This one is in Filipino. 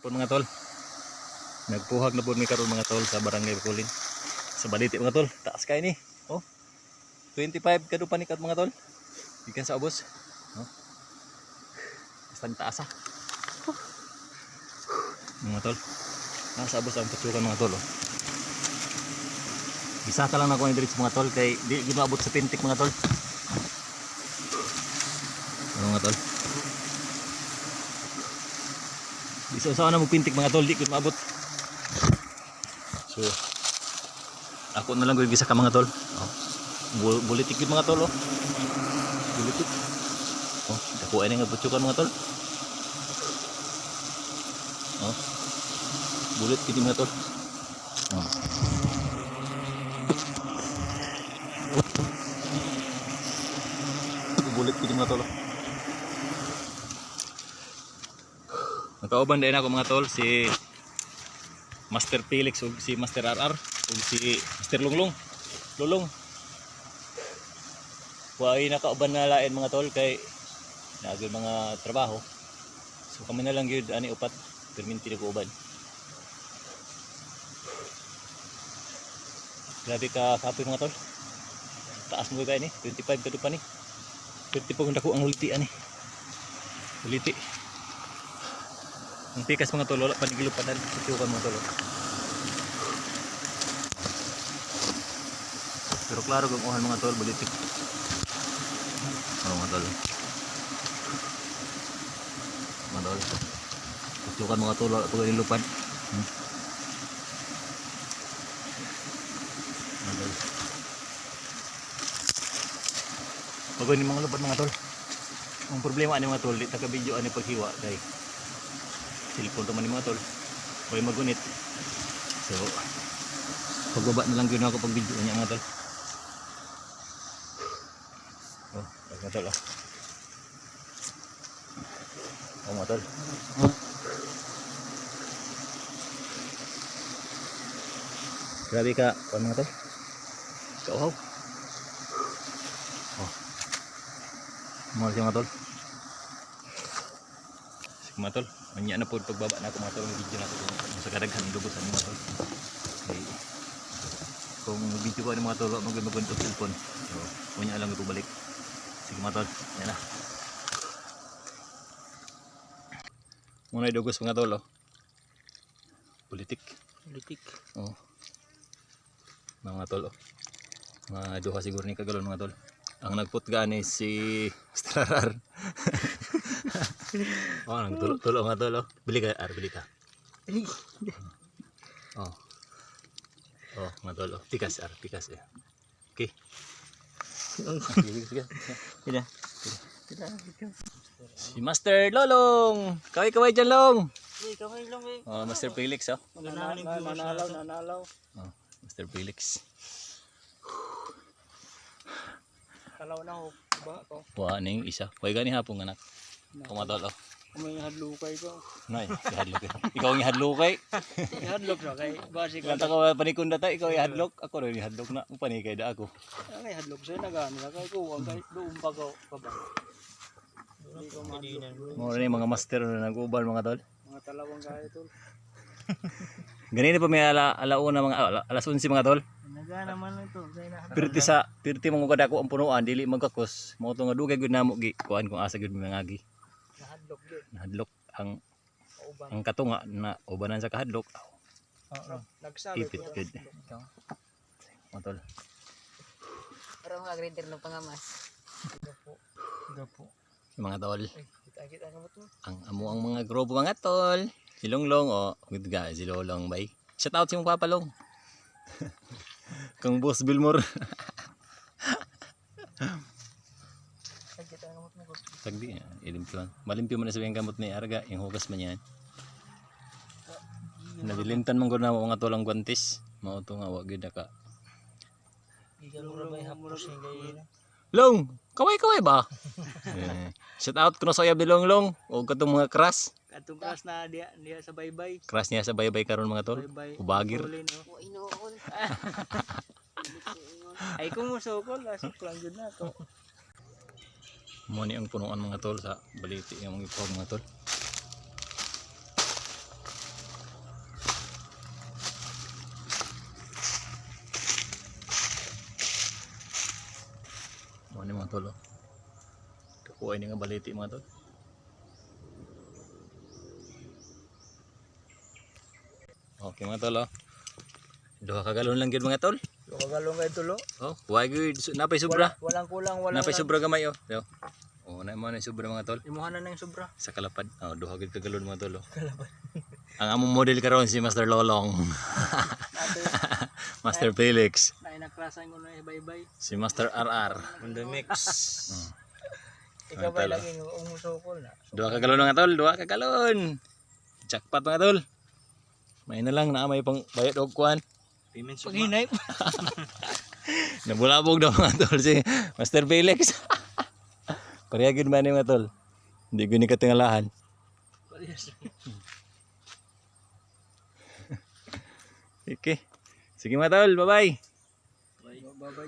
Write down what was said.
Po mga tol. Nagpuhag na po mi karon mga tol sa barangay Bakulin. Sa baliti mga tol, taas kay ni. Oh. 25 kado pa ni kat mga tol. Ikan sa ubos. Oh. Basta taas ah. Mga tol. Nasa ubos ang patsukan mga tol. Oh. Bisa ka lang na ni diretso mga tol kay di ginaabot sa pintik mga tol. Ano mga tol? Bisa sa na magpintik mga tol, di ko maabot. So, ako na lang gawin bisa ka mga tol. Oh. Bu- Bulitik yun mga tol, oh. Bulitik. Oh, dako ay nga butsukan mga tol. Oh. Bulit kiti mga tol. Oh. Bulit kiti mga tol. oh. Nakauban din ako mga tol si Master Felix ug si Master RR ug si Master Lunglong. Lulong. Wa ay nakauban na lain mga tol kay nagay mga trabaho. So kami na lang gyud ani upat perminti na uban. Grabe ka kapoy mga tol. Taas mo kayo ni 25 kado pa ni. 20 pa kung ang uliti ani. Uliti. Ang pikas mga tolo, wala panigilo pa dali. Tutukan mga tolo. Pero klaro kung uhan mga tol, balitik. Ano mga tol. Mga tol. Tutukan mga wala pag nilupan. Hmm. Mga tol. Ni mga lupan mga tol. Ang problema ani mga tol, di taga video ani paghiwa kay cellphone to man ni mga tol. Way magunit. So pagbaba na lang yun ako pag video niya mga tol. Oh mga tol oh oh mga tol. Grabe ka ano mga tol. Kauhaw. Oh. Mga siya mga tol. Mga tol, manya na po pagbaba na ako mga tol, ang video na kung sa kadaghan ng lubusan mga tol. Okay. Kung video ko ng mga tol, mag magunto cellphone. So, manya lang ito balik. Sige mga tol, yan na. Muna yung dugos mga tol, oh. Politik. Politik. Oh. Mga tol, oh. Mga duha siguro ni kagalon mga tol. Ang nagputgaan ni si Mr. RR. oh, nagtulo-tulo nga tol, oh. Bili ka, ar, bili ka. Oh. Oh, mga tol, oh. Pikas, ar, pikas, eh. Okay. Tidak. Si Master Lolong! Kaway-kaway dyan, Long! Uy, kamay lang eh. Oh, Master Felix, oh. Nanalaw, nanalaw. oh Master Felix. Kalaw na ho. Ba ko. Wa na yung isa. Huwag gani hapong anak. Kumatol, oh. Kumay hadlukay ko. Nay, ihadlok. eh. Ikaw ang ihadlok kay. Hadlok na kay basi ko. Kanta ka panikunda ta, ikaw ihadlok. Ako rin ihadlok na. Ang panikay da ako. Ay hadlok sa nagano na kay ko ang kay doon pa ko. Hindi ko mahadlok. Mga rin yung mga master na nag-ubal mga tol. Mga talawang kaya tol. Ganito pa may ala, alauna mga ala, alas 11 mga tol. Nagana man ito. Kay na Pirti sa pirti mga kada ko ang punuan dili magkakos. Mo to nga dugay gud namo gi kuan kung asa gud mga agi. Hadlok gyud. Nahadlok ang Kauban. ang katunga na ubanan sa kahadlok. Oo. Nagsabi Ipit ko. good. Mga tol. Pero mga grader ng pangamas. Gapo. Gapo. Mga tol. Kita-kita ka ba to? Ang amo ang mga grupo mga tol. Si Longlong o good guy si Lolong bay. Shout out si mong papalong. Kang Boss Bilmore. Ka ba to? Tagdi, ilimpyo. Malimpyo mo na sabihin kamot ni Arga, yung hugas man yan. Nadilintan man ko na mga tulang guantis. Mao to nga wag gyud ka. Mo Long, kaway-kaway ba? eh, shout out kuno sa uyab ni Longlong o katong mga crush. Katong kras na dia dia sa baybay. Crush niya sa baybay karon mga tol. Ubagir. Ay kung musukol, asok lang yun na to. Muni ang punuan mga tol sa baliti yung ipog mga tol. Muni mga tol. Oh. Kakuha ini nga baliti mga tol. Okay mga tol. Oh. Duha ka galon lang gid mga tol. Yung kagalong kayo tulo. Oh, wag gyud napay sobra. Walang kulang, walang Napay sobra gamay oh. Yo. Oh, na mo na sobra mga tol. Imuhan na na yung sobra. Sa kalapad. Oh, duha gyud ka galon mga tol. Oh. Ang among model karon si Master Lolong. Master Felix. na inaklasan ko na ibay-bay. Si Master RR. On the mix. Ikaw Ah, ba laging umusukol na? Dua ka galon mga tol, dua ka galon. Jackpot mga tol. May na lang na may pang bayad og kuan. Payment suma. Paghinay. Nabulabog daw mga tol si Master Felix. Pareha gid man mga tol. Hindi ko ni katingalahan. Okay. Sige mga tol, bye-bye. Bye-bye.